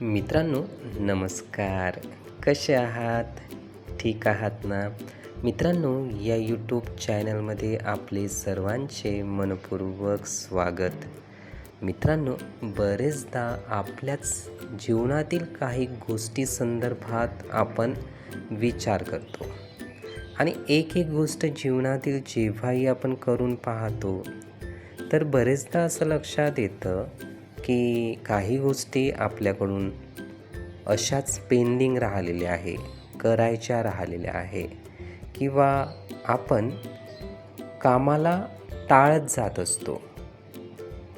मित्रांनो नमस्कार. कसे आहात? ठीक आहात ना? मित्रांनो या यूट्यूब चॅनलमध्ये आपले सर्वांचे मनपूर्वक स्वागत. मित्रांनो बरेचदा आपल्याच जीवनातील काही गोष्टी संदर्भात आपण विचार करतो. आणि एक एक गोष्ट जीवनातील जेव्हाही आपण करून पाहतो तर बरेचदा असं लक्षात येतं की काही गोष्टी आपल्याकडून अशाच पेंडिंग राहिलेल्या आहे करायच्या राहिलेल्या आहे किंवा आपण कामाला टाळत जात असतो.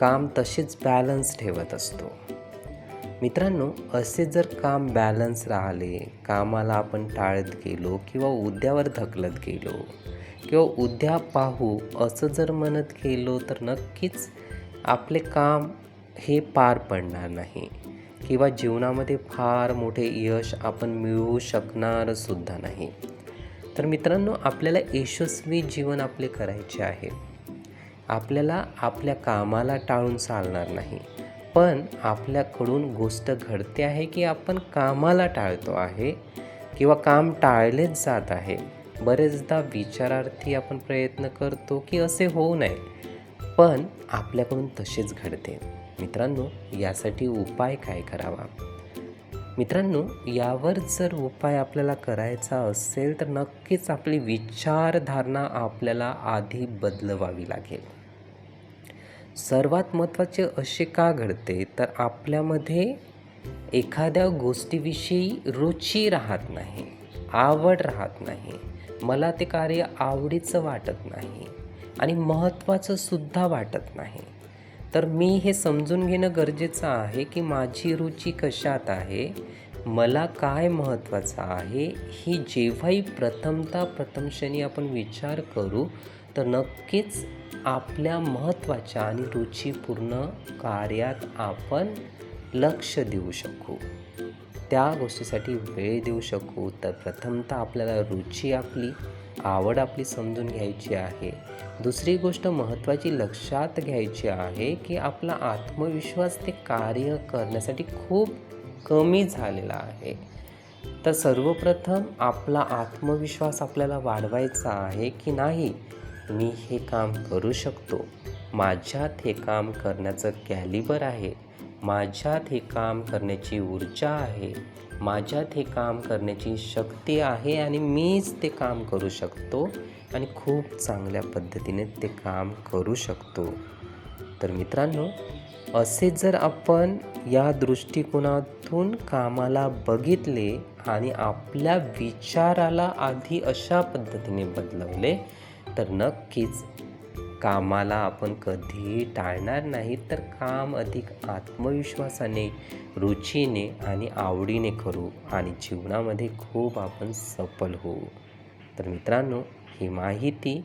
काम तसेच बॅलन्स ठेवत असतो. मित्रांनो असे जर काम बॅलन्स राहिले कामाला आपण टाळत गेलो किंवा उद्यावर धकलत गेलो किंवा उद्या पाहू असं जर म्हणत गेलो तर नक्कीच आपले काम हे पार पडणार नाही. किंवा जीवनामध्ये फार मोठे यश आपण मिळवू शकणारसुद्धा नाही. तर मित्रांनो आपल्याला यशस्वी जीवन आपले करायचे आहे. आपल्याला आपल्या कामाला टाळून चालणार नाही. पण आपल्याकडून गोष्ट घडते आहे की आपण कामाला टाळतो आहे किंवा काम टाळलेच जात आहे. बरेचदा विचारार्थी आपण प्रयत्न करतो की असे होऊ नये. पण आपल्याकडून तसेच घडते. मित्रांनो यासाठी उपाय काय करावा? मित्रांनो यावर जर उपाय आपल्याला करायचा असेल तर नक्कीच आपली विचारधारणा आपल्याला आधी बदलवावी लागेल. सर्वात महत्त्वाचे असे का घडते? तर आपल्यामध्ये एखाद्या गोष्टीविषयी रुची राहत नाही आवड राहत नाही मला ते कार्य आवडीचं वाटत नाही आणि महत्त्वाचं सुद्धा वाटत नाही. तर मी हे समजून घेणं गरजेचं आहे की माझी रुची कशात आहे मला काय महत्त्वाचं आहे ही जेव्हाही प्रथमता प्रथमशनी आपण विचार करू तर नक्कीच आपल्या महत्त्वाच्या आणि रुचीपूर्ण कार्यात आपण लक्ष देऊ शकू. त्या गोष्टीसाठी वेळ देऊ शकू. तर प्रथमतः आपल्याला रुची आपली आवड आपली समजून घ्यायची आहे. दुसरी गोष्ट महत्त्वाची लक्षात घ्यायची आहे की आपला आत्मविश्वास ते कार्य करण्यासाठी खूप कमी झालेला आहे. तर सर्वप्रथम आपला आत्मविश्वास आपल्याला वाढवायचा आहे की नाही? मी हे काम करू शकतो. माझ्यात हे काम करण्याचं कॅलिबर आहे. माझ्यात हे काम करण्याची ऊर्जा आहे माझ्यात हे काम करण्याची शक्ती आहे आणि मीच ते काम करू शकतो आणि खूप चांगल्या पद्धतीने ते काम करू शकतो. तर मित्रांनो असे जर आपण या दृष्टिकोनातून कामाला बघितले आणि आपल्या विचाराला आधी अशा पद्धतीने बदलवले तर नक्कीच कामाला आपण कधीही टाळणार नाही तर काम अधिक आत्मविश्वासाने रुचीने आणि आवडीने करू आणि जीवनामध्ये खूप आपण सफल होऊ. तर मित्रांनो ही माहिती